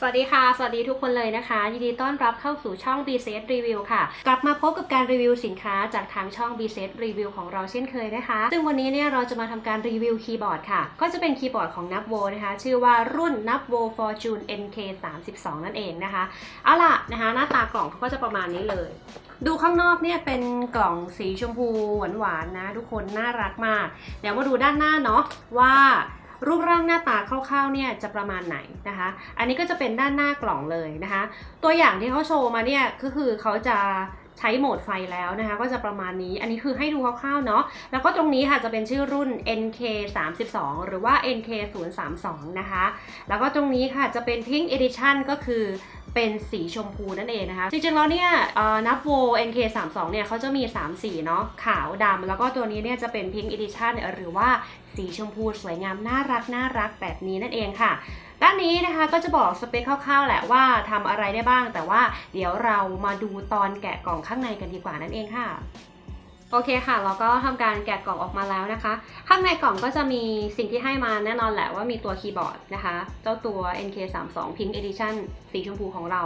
สวัสดีค่ะ สวัสดีทุกคนเลยนะคะ ยินดีต้อนรับเข้าสู่ช่อง b s Review ค่ะ กลับมาพบกับการรีวิวสินค้าจากทางช่อง b s Review ของเราเช่นเคยนะคะ ซึ่งวันนี้เนี่ยเราจะมาทำการรีวิวคีย์บอร์ดค่ะ ก็จะเป็นคีย์บอร์ดของ n u b w o นะคะ ชื่อว่ารุ่น n u b w o Fortune NK 32นั่นเองนะคะ เอาล่ะนะคะ หน้าตากล่องเขาก็จะประมาณนี้เลย ดูข้างนอกเนี่ยเป็นกล่องสีชมพูหวานๆนะ ทุกคนน่ารักมาก เดี๋ยวมาดูด้านหน้าเนาะว่า รูปร่างหน้าตาคร่าวๆเนี่ยจะประมาณไหนนะคะ อันนี้ก็จะเป็นด้านหน้ากล่องเลยนะคะ ตัวอย่างที่เขาโชว์มาเนี่ยก็คือเขาจะใช้โหมดไฟแล้วนะคะ ก็จะประมาณนี้อันนี้คือให้ดูคร่าวๆเนาะแล้วก็ตรงนี้ค่ะจะเป็นชื่อรุ่น NK 32หรือว่า NK 032นะคะ แล้วก็ตรงนี้ค่ะจะเป็น Pink Edition ก็คือ เป็นสีชมพูนั่นเองนะคะ จริงๆแล้วเนี่ยนับโว NK 32 เนี่ยเขาจะมี 3 สีเนาะขาวดำแล้วก็ตัวนี้เนี่ยจะเป็น Pink Edition หรือว่าสีชมพูสวยงามน่ารักน่ารักแบบนี้นั่นเองค่ะด้านนี้นะคะก็จะบอกสเปคคร่าวๆแหละว่าทำอะไรได้บ้าง แต่ว่าเดี๋ยวเรามาดูตอนแกะกล่องข้างในกันดีกว่านั่นเองค่ะ โอเคค่ะ เราก็ทำการแกะกล่องออกมาแล้วนะคะ ข้างในกล่องก็จะมีสิ่งที่ให้มาแน่นอนแหละว่ามีตัวคีย์บอร์ดนะคะ เจ้าตัว NK32 Pink Edition สีชมพูของเรา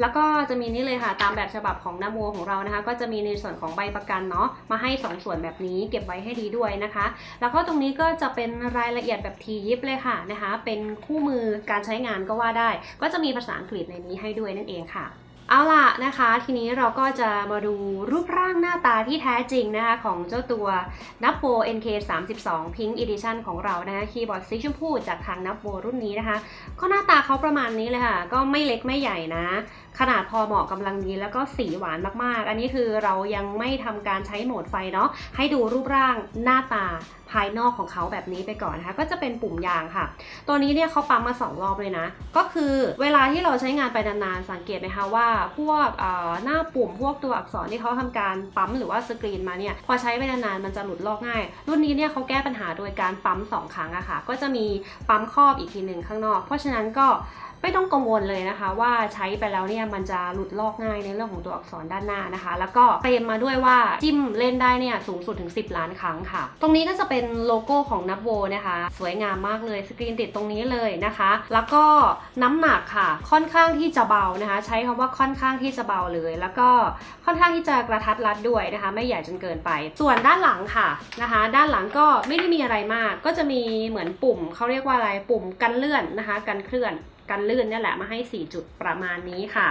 แล้วก็จะมีนี่เลยค่ะ ตามแบบฉบับของนาโมของเรานะคะ ก็จะมีในส่วนของใบประกันเนาะ มาให้ 2 ส่วนแบบนี้เก็บไว้ให้ดีด้วยนะคะ แล้วก็ตรงนี้ก็จะเป็นรายละเอียดแบบทียิบเลยค่ะนะคะ เป็นคู่มือการใช้งานก็ว่าได้ ก็จะมีภาษาอังกฤษในนี้ให้ด้วยนั่นเองค่ะ เอาล่ะนะคะ ทีนี้เราก็จะมาดูรูปร่างหน้าตาที่แท้จริงนะคะ ของเจ้าตัวนับโ NK 32 Pink Edition ของเรานะคะคีย์บอร์ดสีชมพูจากทางนับโรุ่นนี้นะคะ ก็หน้าตาเขาประมาณนี้เลยค่ะ ก็ไม่เล็กไม่ใหญ่นะ ขนาดพอเหมาะกำลังดีแล้วก็สีหวานมากๆ อันนี้คือเรายังไม่ทำการใช้โหมดไฟเนาะให้ดูรูปร่างหน้าตาภายนอกของเขาแบบนี้ไปก่อนนะคะก็จะเป็นปุ่มยางค่ะ ตัวนี้เนี่ยเขาปั๊มมา 2 รอบเลยนะ ก็คือเวลาที่เราใช้งานไปนานๆ สังเกตไหมคะว่า พวกเอ่อหน้าปุ่มพวกตัวอักษรที่เขาทำการปั๊มหรือว่าสกรีนมาเนี่ยพอใช้ไปนานๆมันจะหลุดลอกง่าย รุ่นนี้เนี่ยเขาแก้ปัญหาโดยการปั๊ม 2 ครั้งอะค่ะ ก็จะมีปั๊มครอบอีกทีหนึ่งข้างนอก เพราะฉะนั้นก็ ไม่ต้องกังวลเลยนะคะ ว่าใช้ไปแล้วเนี่ยมันจะหลุดลอกง่ายในเรื่องของตัวอักษรด้านหน้านะคะ แล้วก็เตรียมมาด้วยว่าจิ้มเล่นได้เนี่ยสูงสุดถึง 10 ล้านครั้งค่ะ ตรงนี้ก็จะเป็นโลโก้ของนับโวนะคะ สวยงามมากเลยสกรีนติดตรงนี้เลยนะคะ แล้วก็น้ำหนักค่ะ ค่อนข้างที่จะเบานะคะ ใช้คำว่าค่อนข้างที่จะเบาเลย แล้วก็ค่อนข้างที่จะกระทัดรัดด้วยนะคะ ไม่ใหญ่จนเกินไป ส่วนด้านหลังค่ะนะคะ ด้านหลังก็ไม่ได้มีอะไรมาก ก็จะมีเหมือนปุ่มเขาเรียกว่าอะไรปุ่มกันเลื่อนนะคะ กันเคลื่อน กันลื่นนี่แหละมาให้ 4 จุดประมาณนี้ค่ะ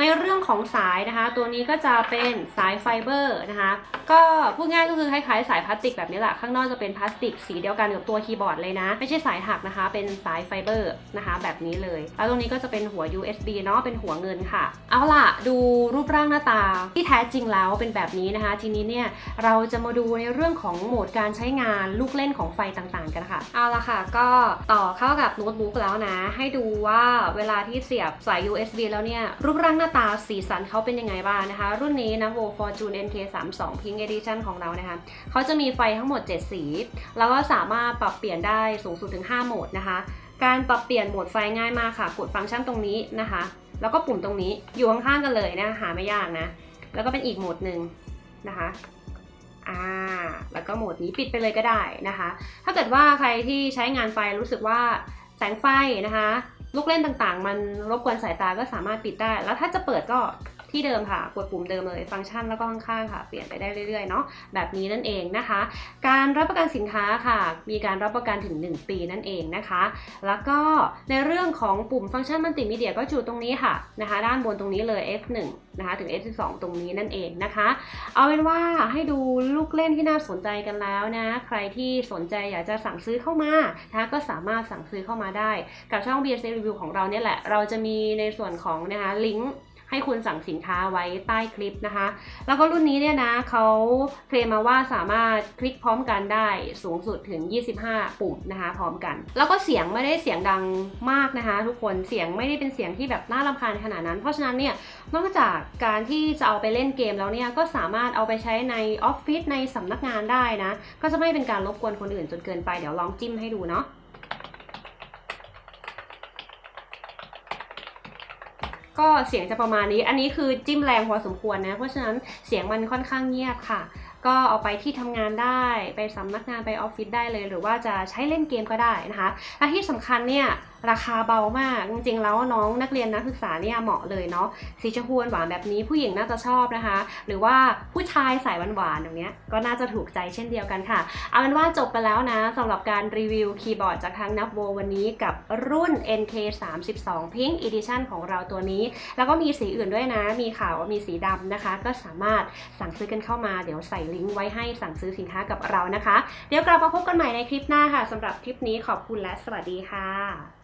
ในเรื่องของสายนะคะ ตัวนี้ก็จะเป็นสายไฟเบอร์นะคะ ก็พูดง่ายก็คือคล้ายๆสายพลาสติกแบบนี้แหละ ข้างนอกจะเป็นพลาสติกสีเดียวกันกับตัวคีย์บอร์ดเลยนะ ไม่ใช่สายถักนะคะ เป็นสายไฟเบอร์นะคะ แบบนี้เลย แล้วตรงนี้ก็จะเป็นหัว USB เนาะ เป็นหัวเงินค่ะ เอาล่ะ ดูรูปร่างหน้าตาที่แท้จริงแล้วเป็นแบบนี้นะคะ ทีนี้เนี่ยเราจะมาดูในเรื่องของโหมดการใช้งานลูกเล่นของไฟต่างๆ กันค่ะ เอาล่ะค่ะ ก็ต่อเข้ากับโน้ตบุ๊กแล้วนะ ให้ดูว่าเวลาที่เสียบสาย USB แล้วเนี่ย รูปร่างหน้าตาสีสันเขาเป็นยังไงบ้างนะคะ รุ่นนี้นะ v o Fortune NK32 Pink Edition ของเรานะคะเขาจะมีไฟทั้งหมด 7 สี แล้วก็สามารถปรับเปลี่ยนได้สูงสุดถึง 5 โหมดนะคะ การปรับเปลี่ยนโหมดไฟง่ายมากค่ะ กดฟังก์ชันตรงนี้นะคะ แล้วก็ปุ่มตรงนี้อยู่ข้างๆกันเลยนะหาไม่ยากนะ แล้วก็เป็นอีกโหมดหนึ่งนะคะอ่าแล้วก็โหมดนี้ปิดไปเลยก็ได้นะคะ ถ้าเกิดว่าใครที่ใช้งานไฟรู้สึกว่าแสงไฟนะคะ ลูกเล่นต่างๆ มันรบกวนสายตาก็สามารถปิดได้ แล้วถ้าจะเปิดก็ ที่เดิมค่ะ กดปุ่มเดิมเลย ฟังก์ชันแล้วก็ข้างๆค่ะ เปลี่ยนไปได้เรื่อยๆเนาะ แบบนี้นั่นเองนะคะ การรับประกันสินค้าค่ะ มีการรับประกันถึง 1 ปีนั่นเองนะคะ แล้วก็ในเรื่องของปุ่มฟังก์ชันมัลติมีเดียก็อยู่ตรงนี้ค่ะนะคะ ด้านบนตรงนี้เลย F1 นะคะถึง F12 ตรงนี้นั่นเองนะคะ เอาเป็นว่าให้ดูลูกเล่นที่น่าสนใจกันแล้วนะ ใครที่สนใจอยากจะสั่งซื้อเข้ามานะคะก็สามารถสั่งซื้อเข้ามาได้ กับช่อง BS Review ของเราเนี่ยแหละ เราจะมีในส่วนของนะคะลิงก์ ให้คุณสั่งสินค้าไว้ใต้คลิปนะคะ แล้วก็รุ่นนี้เนี่ยนะเขาเคลมมาว่าสามารถคลิกพร้อมกันได้สูงสุดถึง 25 ปุ่มนะคะพร้อมกัน แล้วก็เสียงไม่ได้เสียงดังมากนะคะ ทุกคนเสียงไม่ได้เป็นเสียงที่แบบน่ารำคาญขนาดนั้น เพราะฉะนั้นเนี่ยนอกจากการที่จะเอาไปเล่นเกมแล้วเนี่ยก็สามารถเอาไปใช้ในออฟฟิศในสำนักงานได้นะ ก็จะไม่เป็นการรบกวนคนอื่นจนเกินไปเดี๋ยวลองจิ้มให้ดูเนาะ ก็เสียงจะประมาณนี้ อันนี้คือจิ้มแรงพอสมควรนะ เพราะฉะนั้นเสียงมันค่อนข้างเงียบค่ะ ก็เอาไปที่ทำงานได้ ไปสำนักงานไปออฟฟิศได้เลย หรือว่าจะใช้เล่นเกมก็ได้นะคะ และที่สำคัญเนี่ย ราคาเบามาก จริงๆ แล้วน้องนักเรียนนักศึกษาเนี่ยเหมาะเลยเนาะสีชมพูหวานแบบนี้ผู้หญิงน่าจะชอบนะคะ หรือว่าผู้ชายสายหวานๆอย่างเนี้ยก็น่าจะถูกใจเช่นเดียวกันค่ะ เอาเป็นว่าจบไปแล้วนะสำหรับการรีวิวคีย์บอร์ดจากทางนับโววันนี้กับรุ่น NK 3 2 Pink Edition ของเราตัวนี้ แล้วก็มีสีอื่นด้วยนะ มีขาวมีสีดำนะคะ ก็สามารถสั่งซื้อกันเข้ามาเดี๋ยวใส่ลิงก์ไว้ให้สั่งซื้อสินค้ากับเรานะคะ เดี๋ยวกลับมาพบกันใหม่ในคลิปหน้าค่ะสำหรับคลิปนี้ขอบคุณและสวัสดีค่ะ